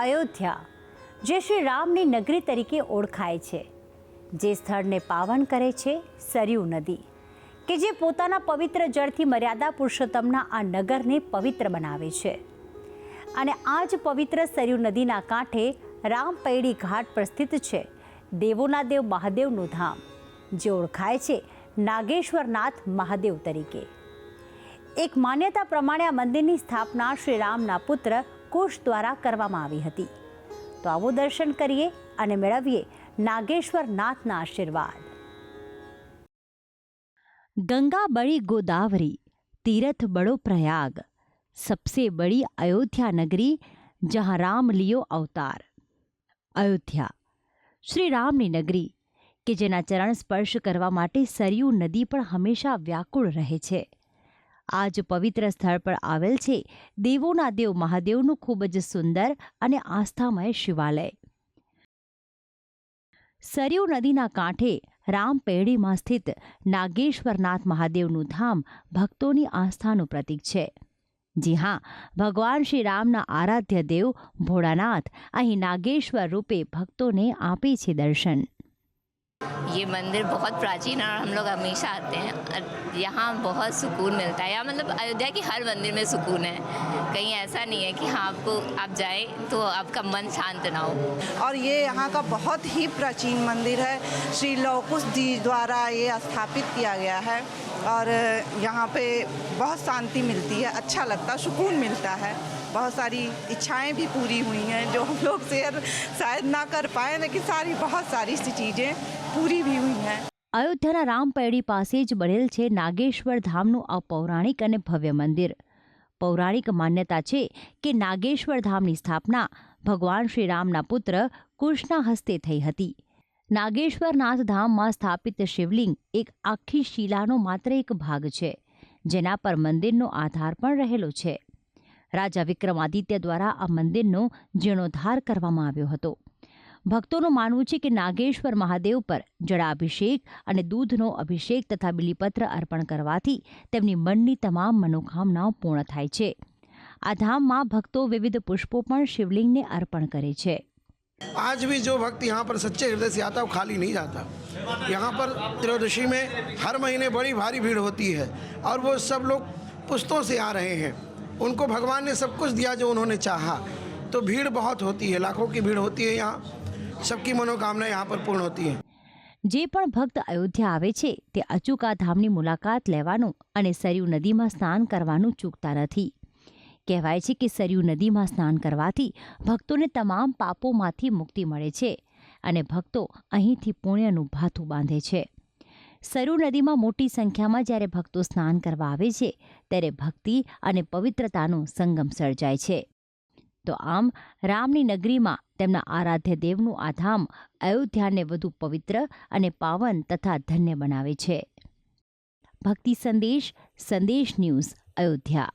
અયોધ્યા, જે શ્રી રામની નગરી તરીકે ઓળખાય છે, જે સ્થળને પાવન કરે છે સરયુ નદી, કે જે પોતાના પવિત્ર જળથી મર્યાદા પુરુષોત્તમના આ નગરને પવિત્ર બનાવે છે. અને આ જ પવિત્ર સરયુ નદીના કાંઠે રામપૈડી ઘાટ પર સ્થિત છે દેવોના દેવ મહાદેવનું ધામ, જે ઓળખાય છે નાગેશ્વરનાથ મહાદેવ તરીકે. એક માન્યતા પ્રમાણે આ મંદિરની સ્થાપના શ્રી રામના પુત્ર કોષ દ્વારા કરવામાં આવી હતી. તો આવું દર્શન કરીએ અને મેળવીએ નાગેશ્વર નાથના આશીર્વાદ. ગંગા બળી ગોદાવરી, તીરથ બળો પ્રયાગ, સબસે બળી અયોધ્યા નગરી, જહાં રામ લિયો અવતાર. અયોધ્યા, શ્રી રામની નગરી, કે જેના ચરણ સ્પર્શ કરવા માટે સરયુ નદી પણ હંમેશા વ્યાકુળ રહે છે. આ જ પવિત્ર સ્થળ પર આવેલ છે. દેવોના દેવ મહાદેવનું ખૂબ જ સુંદર અને આસ્થામય શિવાલય. સરયુ નદીના કાંઠે રામપેઢીમાં સ્થિત નાગેશ્વરનાથ મહાદેવનું ધામ ભક્તોની આસ્થાનું પ્રતીક છે. જી હા, ભગવાન શ્રી રામના આરાધ્ય દેવ ભોળાનાથ અહીં નાગેશ્વર રૂપે ભક્તોને આપે છે દર્શન. ये मंदिर बहुत प्राचीन है और हम लोग हमेशा आते हैं। यहाँ बहुत सुकून मिलता है। यहाँ मतलब अयोध्या की हर मंदिर में सुकून है। कहीं ऐसा नहीं है कि हाँ आपको आप जाए तो आपका मन शांत ना हो। और ये यहाँ का बहुत ही प्राचीन मंदिर है। श्री लवकुश जी द्वारा ये स्थापित किया गया है। और यहाँ पे बहुत शांति मिलती है। अच्छा लगता है सुकून मिलता है। बहुत सारी इच्छाएँ भी पूरी हुई हैं जो हम लोग शेयर शायद ना कर पाए, लेकिन सारी, बहुत सारी सी चीज़ें पूरी भी हुई हैं અયોધ્યાના રામપૈડી પાસે જ બનેલ છે નાગેશ્વર ધામનું આ પૌરાણિક અને ભવ્ય મંદિર પૌરાણિક માન્યતા છે કે નાગેશ્વર ધામની સ્થાપના ભગવાન શ્રી રામના પુત્ર કુશના હસ્તે થઈ હતી નાગેશ્વરનાથ ધામમાં સ્થાપિત શિવલિંગ એક આખી શિલાનો માત્ર એક ભાગ છે જેના પર મંદિરનો આધાર પણ રહેલો છે રાજા વિક્રમાદિત્ય દ્વારા આ મંદિરનો જીર્ણોદ્ધાર કરવામાં આવ્યો હતો ભક્તોનું માનવું છે કે નાગેશ્વર મહાદેવ પર જળાભિષેક અને દૂધનો અભિષેક તથા બિલીપત્ર અર્પણ કરવાથી તેમની મનની તમામ મનોકામનાઓ પૂર્ણ થાય છે આ ધામમાં ભક્તો વિવિધ પુષ્પો પણ શિવલિંગને અર્પણ કરે છે आज भी जो भक्त यहाँ पर सच्चे हृदय से आता है वो खाली नहीं जाता यहाँ पर त्रयोदशी में हर महीने बड़ी भारी भीड़ होती है और वो सब लोग पुस्तों से आ रहे हैं उनको भगवान ने सब कुछ दिया जो उन्होंने चाहा तो भीड़ बहुत होती है लाखों की भीड़ होती है यहाँ सबकी मनोकामना यहाँ पर पूर्ण होती है જે પણ ભક્ત અયોધ્યા આવે છે તે અચૂકા ધામની મુલાકાત લેવાનું અને સરયુ નદીમાં સ્નાન કરવાનું ચૂકતા નથી કહેવાય છે કે સરયુ નદીમાં સ્નાન કરવાથી ભક્તોને તમામ પાપોમાંથી મુક્તિ મળે છે અને ભક્તો અહીંથી પુણ્યનું ભાથું બાંધે છે સરયુ નદીમાં મોટી સંખ્યામાં જ્યારે ભક્તો સ્નાન કરવા આવે છે ત્યારે ભક્તિ અને પવિત્રતાનો સંગમ સર્જાય છે તો આમ રામની નગરીમાં તેમના આરાધ્ય દેવનું આ ધામ અયોધ્યાને વધુ પવિત્ર અને પાવન તથા ધન્ય બનાવે છે. ભક્તિ સંદેશ સંદેશ ન્યૂઝ, અયોધ્યા.